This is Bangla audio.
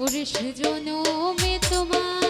ওরে সেজন্য তোমার